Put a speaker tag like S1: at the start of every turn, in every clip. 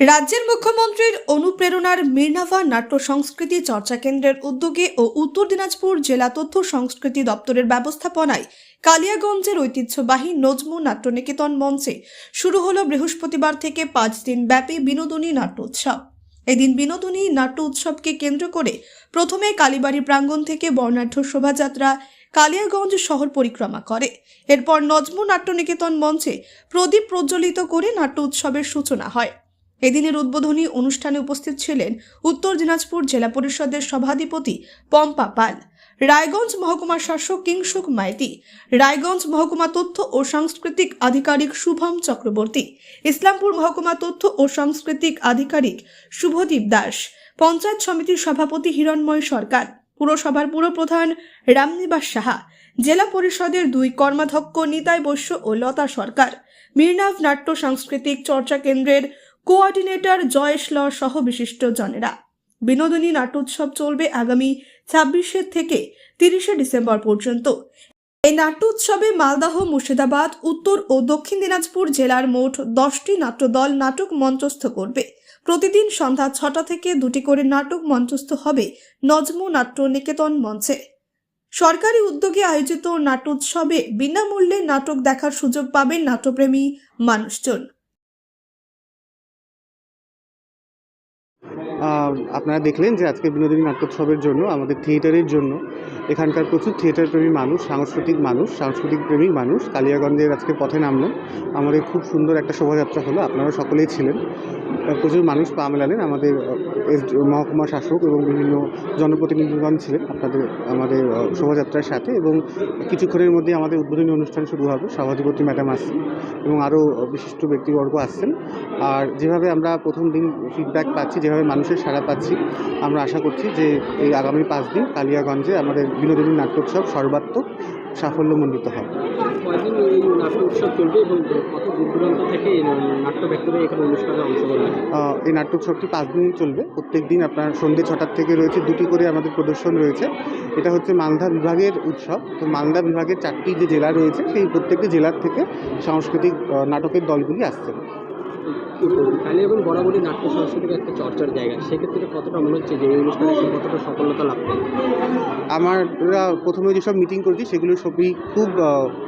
S1: রাজ্যের মুখ্যমন্ত্রীর অনুপ্রেরণার মির্নাভা নাট্য সংস্কৃতি চর্চা কেন্দ্রের উদ্যোগে ও উত্তর দিনাজপুর জেলা তথ্য সংস্কৃতি দপ্তরের ব্যবস্থাপনায় কালিয়াগঞ্জের ঐতিহ্যবাহী নজমু নাট্যনিকেতন মঞ্চে শুরু হলো বৃহস্পতিবার থেকে পাঁচ দিন ব্যাপী বিনোদনী নাট্য উৎসব। এদিন বিনোদনী নাট্য উৎসবকে কেন্দ্র করে প্রথমে কালীবাড়ি প্রাঙ্গণ থেকে বর্ণাঢ্য শোভাযাত্রা কালিয়াগঞ্জ শহর পরিক্রমা করে। এরপর নজমু নাট্যনিকেতন মঞ্চে প্রদীপ প্রজ্বলিত করে নাট্য উৎসবের সূচনা হয়। এদিনের উদ্বোধনী অনুষ্ঠানে উপস্থিত ছিলেন উত্তর দিনাজপুর জেলা পরিষদের সভাধিপতি পম্পা পাল, রায়গঞ্জ মহকুমা শাসক কিংসুক মাইতি, রায়গঞ্জ মহকুমা তথ্য ও সাংস্কৃতিক আধিকারিক শুভম চক্রবর্তী, ইসলামপুর মহকুমা তথ্য ও সাংস্কৃতিক আধিকারিক শুভদীপ দাস, পঞ্চায়েত সমিতির সভাপতি হিরণময় সরকার, পুরসভার পুরপ্রধান রামনিবাস সাহা, জেলা পরিষদের দুই কর্মাধ্যক্ষ নিতাই বৈশ্য ও লতা সরকার, মির্নাভ নাট্য সাংস্কৃতিক চর্চা কেন্দ্রের কোঅর্ডিনেটর জয়েশ ল সহ বিশিষ্ট জনেরা বিনোদনী নাট্যোৎসব চলবে আগামী ছাব্বিশে থেকে তিরিশে ডিসেম্বর পর্যন্ত। এই নাট্য উৎসবে মালদাহ, মুর্শিদাবাদ, উত্তর ও দক্ষিণ দিনাজপুর জেলার মোট দশটি নাট্যদল নাটক মঞ্চস্থ করবে। প্রতিদিন সন্ধ্যা ছটা থেকে দুটি করে নাটক মঞ্চস্থ হবে নজমু নাট্য নিকেতন মঞ্চে। সরকারি উদ্যোগে আয়োজিত নাট্যোৎসবে বিনামূল্যে নাটক দেখার সুযোগ পাবেন নাট্যপ্রেমী মানুষজন।
S2: আপনারা দেখলেন যে আজকে বিনোদিনী নাট্যোৎসবের জন্য, আমাদের থিয়েটারের জন্য, এখানকার প্রচুর থিয়েটার প্রেমী মানুষ, সাংস্কৃতিক মানুষ সাংস্কৃতিক প্রেমিক মানুষ। কালিয়াগঞ্জের আজকে পথে নামলেন। আমাদের খুব সুন্দর একটা শোভাযাত্রা হলো, আপনারা সকলেই ছিলেন। প্রচুর মানুষ পা মেলালেন। আমাদের মহকুমা শাসক এবং বিভিন্ন জনপ্রতিনিধিগণ ছিলেন আপনাদের, আমাদের শোভাযাত্রার সাথে এবং কিছুক্ষণের মধ্যে আমাদের উদ্বোধনী অনুষ্ঠান শুরু হবে। সভাধিপতি ম্যাডাম আসছেন এবং আরও বিশিষ্ট ব্যক্তিবর্গ আসছেন আর যেভাবে আমরা প্রথম দিন ফিডব্যাক পাচ্ছি, যেভাবে মানুষের সাড়া পাচ্ছি, আমরা আশা করছি যে এই আগামী পাঁচ দিন কালিয়াগঞ্জে আমাদের বিনোদনী নাট্যোৎসব সর্বাত্মক সাফল্যমণ্ডিত হবে।
S3: এই নাট্য উৎসব চলবে এবং কত দূর দূরান্ত থেকে নাট্য ব্যক্তিরা এখানে অনুষ্ঠানে অংশগ্রহণ
S2: এই নাট্য উৎসবটি পাঁচ দিন চলবে। প্রত্যেক দিন আপনার সন্ধ্যে ছটার থেকে রয়েছে, দুটি করে আমাদের প্রদর্শন রয়েছে। এটা হচ্ছে মালদা বিভাগের উৎসব। তো মালদা বিভাগের চারটি যে জেলা রয়েছে, সেই প্রত্যেকটি জেলার থেকে সাংস্কৃতিক নাটকের দলগুলি আসছে
S3: কালী এবং বরাবরই নাট্য সংস্কৃতির একটা চর্চার জায়গা। সেক্ষেত্রে কতটা মনে হচ্ছে যে এই অনুষ্ঠানে কতটা সফলতা লাভ করবে?
S2: আমরা প্রথমে যেসব মিটিং করেছি, সেগুলো সবই খুব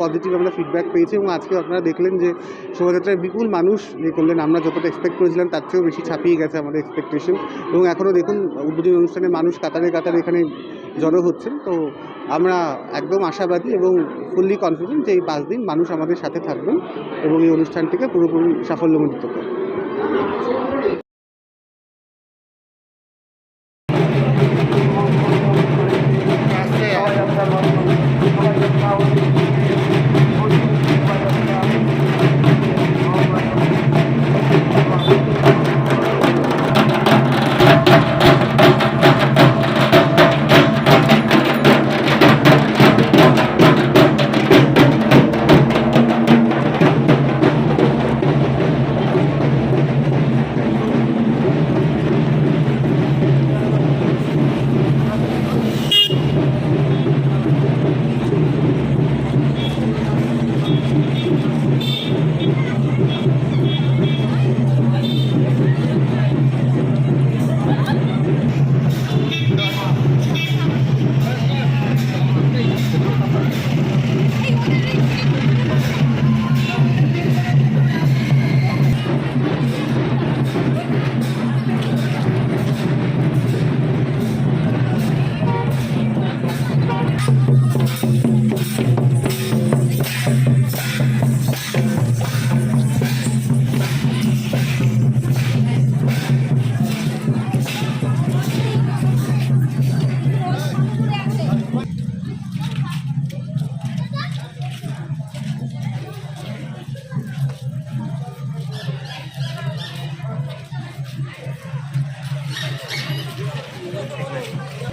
S2: পজিটিভ আমরা ফিডব্যাক পেয়েছি এবং আজকে আপনারা দেখলেন যে শোভাযাত্রায় বিপুল মানুষ, যে করলেন, আমরা যতটা এক্সপেক্ট করেছিলাম, তার চেয়েও বেশি ছাপিয়ে গেছে আমাদের এক্সপেকটেশন এবং এখনও দেখুন, উদ্বোধনী অনুষ্ঠানে মানুষ কাতারে কাতারে এখানে জড়ো হচ্ছেন। তো আমরা একদম আশাবাদী এবং ফুললি কনফিডেন্ট যে এই পাঁচ দিন মানুষ আমাদের সাথে থাকবেন এবং এই অনুষ্ঠানটিকে পুরোপুরি সাফল্যমণ্ডিত করবেন।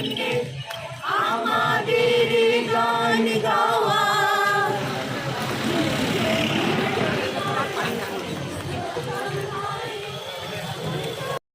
S4: Thank you.